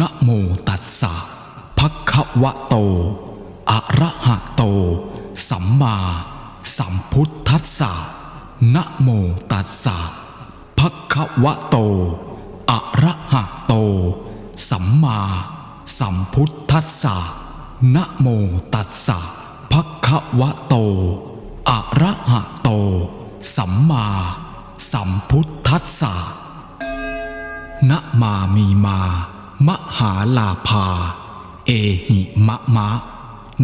นะโมตัสสะภะคะวะโต อะระหะโต สัมมาสัมพุทธัสสะนะโมตัสสะภะคะวะโต อะระหะโต สัมมาสัมพุทธัสสะนะโมตัสสะภะคะวะโต อะระหะโต สัมมาสัมพุทธัสสะนะมามีมา มหาลาภา เอหิมะมะ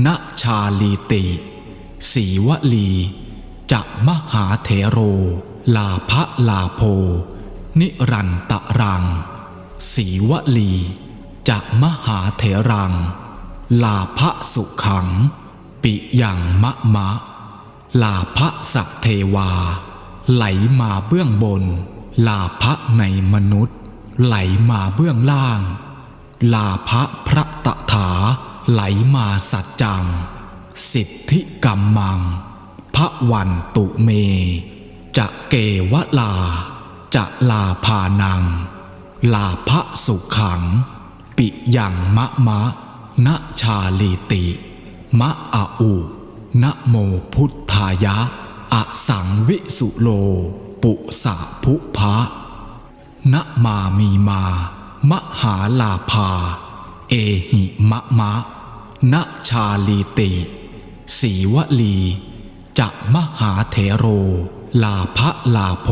นชาลีติสีวลีจะมหาเถโร ลาภลาโพ นิรันตะรัง สีวลีจะมหาเถรัง ลาภสุขัง ปิยังมะมะ ลาภสะเทวา ไหลมาเบื้องบน ลาภในมนุษย์ ไหลมาเบื้องล่าง ลาภพระตถาไหลมาสัจจัง สิทธิกรรมังพระวันตุเม จะเกวลา จะลาพานัง ลาภสุขัง ปิยังมะมะนะชาลีติ มะอาอุนะโมพุทธายะอสังวิสุโล ปุสะภุพะนะมามีมา มหาลาภา เอหิมะมะนะชาลีติสีวลีจะมหาเถโร ลาภลาโพ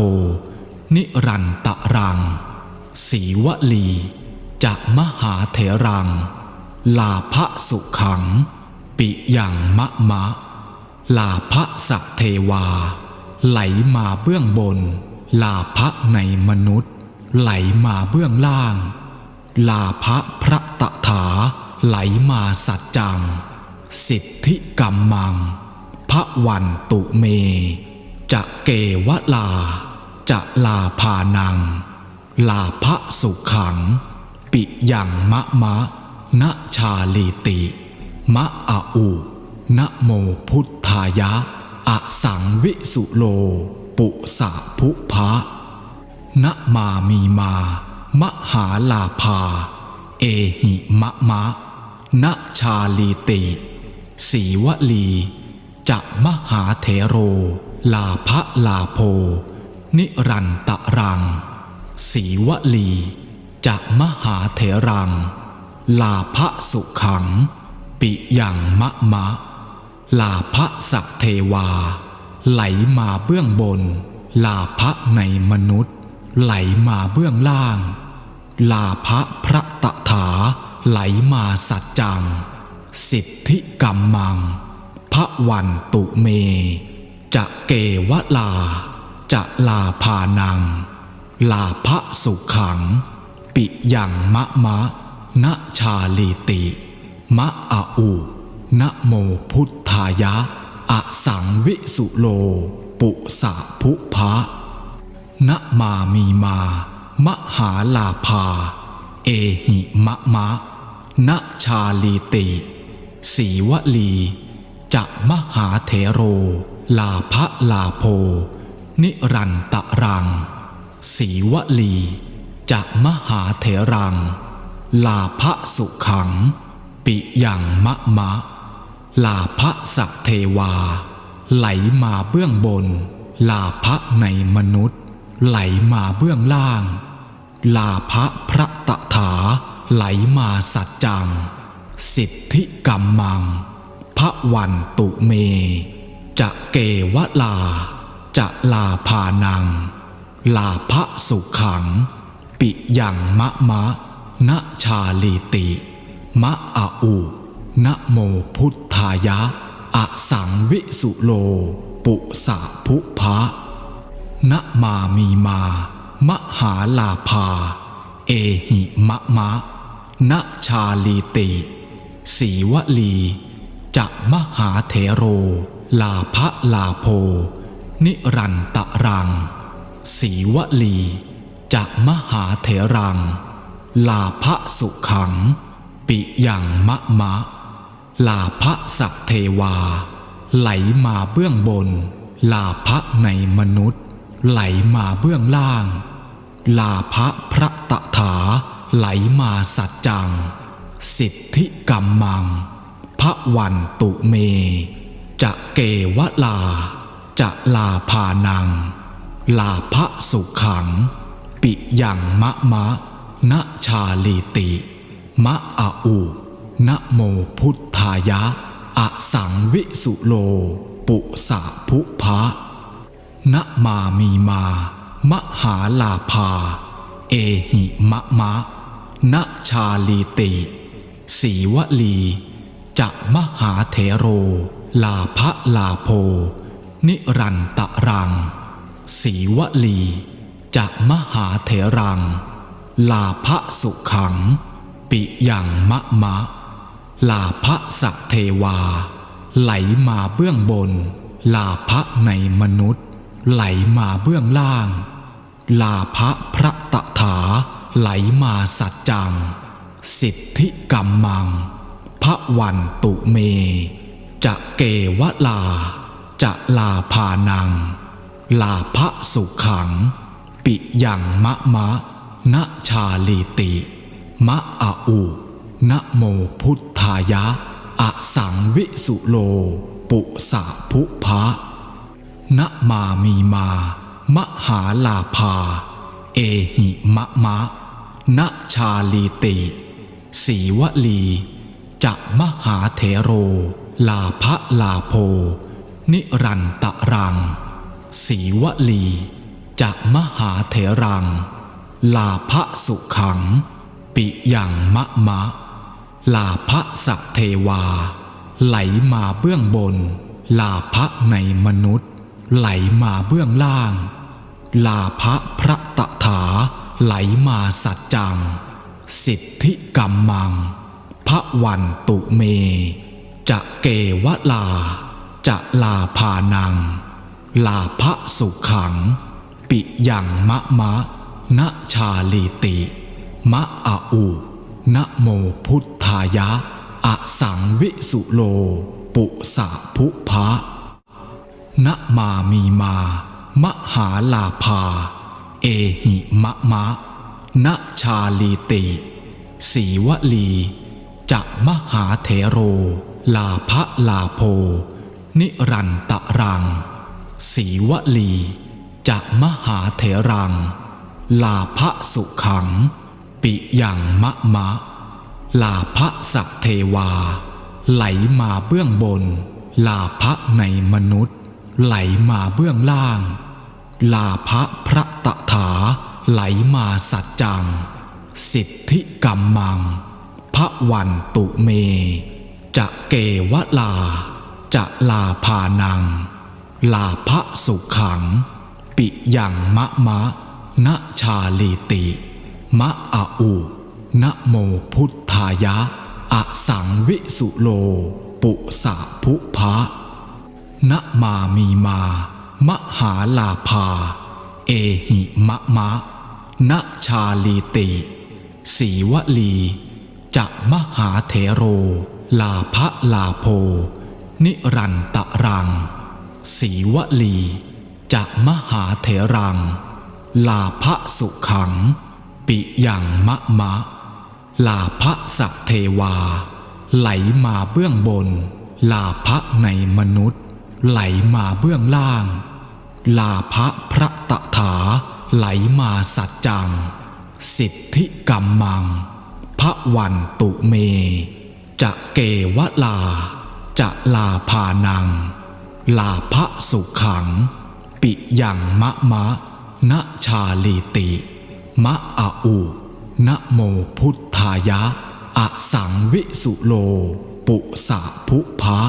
นิรันตะรัง สีวลีจะมหาเถรัง ลาภสุขัง ปิยังมะมะ ลาภสะเทวา ไหลมาเบื้องบน ลาภในมนุษย์ ไหลมาเบื้องล่าง ลาภพระตถาไหลมาสัจจัง สิทธิกรรมังพระวันตุเม จะเกวลา จะลาพานัง ลาภสุขัง ปิยังมะมะนะชาลีติ มะอาอุนะโมพุทธายะ อสังวิสุโล ปุสะภุพะนะมามีมา หาลาภา เอหิมะมะนชาลีติสีวลีจะมหาเถโร ลาภลาโพ นิรันตะรัง สีวลีจะมหาเถรัง ลาภสุขัง ปิยังมะมะ ลาภสะเทวา ไหลมาเบื้องบน ลาภในมนุษย์ ไหลมาเบื้องล่าง ลาภพระตถาไหลมาสัจจัง สิทธิกรรมังพระวันตุเม จะเกวลา จะลาพานัง ลาภสุขัง ปิยังมะมะนะชาลีติ มะอาอุนะโมพุทธายะ อสังวิสุโล ปุสะภุพะนะมามีมา หาลาภา เอหิมะมะนะชาลีติสีวลีจะมหาเถโร ลาภลาโพ นิรันตะรัง สีวลีจะมหาเถรัง ลาภสุขัง ปิยังมะมะ ลาภสะเทวา ไหลมาเบื้องบน ลาภในมนุษย์ ไหลมาเบื้องล่าง ลาภพระตถาไหลมาสัจจัง สิทธิกรรมังพระวันตุเม จะเกวลา จะลาพานัง ลาภสุขัง ปิยังมะมะนะชาลีติ มะอาอุนะโมพุทธายะ อสังวิสุโล ปุสะภุพะนะมามีมา มหาลาภา เอหิมะมะนะชาลีติสีวลีจะมหาเถโร ลาภลาโพ นิรันตะรัง สีวลีจะมหาเถรัง ลาภสุขัง ปิยังมะมะ ลาภสะเทวา ไหลมาเบื้องบน ลาภในมนุษย์ ไหลมาเบื้องล่าง ลาภพระตถาไหลมาสัจจัง สิทธิกรรมังพระวันตุเม จะเกวลา จะลาพานัง ลาภสุขัง ปิยังมะมะนะชาลีติ มะอาอุนะโมพุทธายะ อสังวิสุโล ปุสะภุพะนะมามีมา หาลาภา เอหิมะมะนชาลีติสีวลีจะมหาเถโร ลาภลาโพ นิรันตะรัง สีวลีจะมหาเถรัง ลาภสุขัง ปิยังมะมะ ลาภสะเทวา ไหลมาเบื้องบน ลาภในมนุษย์ ไหลมาเบื้องล่าง ลาภพระตถาไหลมาสัจจัง สิทธิกรรมังพระวันตุเม จะเกวลา จะลาพานัง ลาภสุขัง ปิยังมะมะนะชาลีติ มะอาอุนะโมพุทธายะอสังวิสุโล ปุสะภุพะนะมามีมา มหาลาภา เอหิมะมะนะชาลีติสีวลีจะมหาเถโร ลาภลาโพ นิรันตะรัง สีวลีจะมหาเถรัง ลาภสุขัง ปิยังมะมะ ลาภสะเทวา ไหลมาเบื้องบน ลาภในมนุษย์ ไหลมาเบื้องล่าง ลาภพระตถาไหลมาสัจจัง สิทธิกรรมังพระวันตุเม จะเกวลา จะลาพานัง ลาภสุขัง ปิยังมะมะนะชาลีติ มะอาอุนะโมพุทธายะอะสังวิสุโล ปุสะภุพะนะมามีมา มหาลาภา เอหิมะมะนะชาลีติสีวลีจะมหาเถโร ลาภลาโพ นิรันตะรัง สีวลีจะมหาเถรัง ลาภสุขัง ปิยังมะมะ ลาภสะเทวา ไหลมาเบื้องบน ลาภในมนุษย์ ไหลมาเบื้องล่าง ลาภพระตถา ไหลมาสัจจัง สิทธิกรรมัง พระวันตุเม จะเกวลา จะลาพานัง ลาภสุขัง ปิยังมะมะนะชาลีติ มะอาอุนะโมพุทธายะ อสังวิสุโล ปุสะภุพะ นะมามีมา มหาลาภา เอหิมะมะนะชาลีติสีวลีจะมหาเถโร ลาภลาโพ นิรันตะรัง สีวลีจะมหาเถรัง ลาภสุขัง ปิยังมะมะ ลาภสะเทวา ไหลมาเบื้องบน ลาภในมนุษย์ ไหลมาเบื้องล่าง ลาภพระตถา ไหลมาสัจจัง สิทธิกรรมังพระวันตุเม จะเกวลา จะลาพานัง ลาภสุขัง ปิยังมะมะนะชาลีติ มะอาอุนะโมพุทธายะ อสังวิสุโล ปุสะภุพะ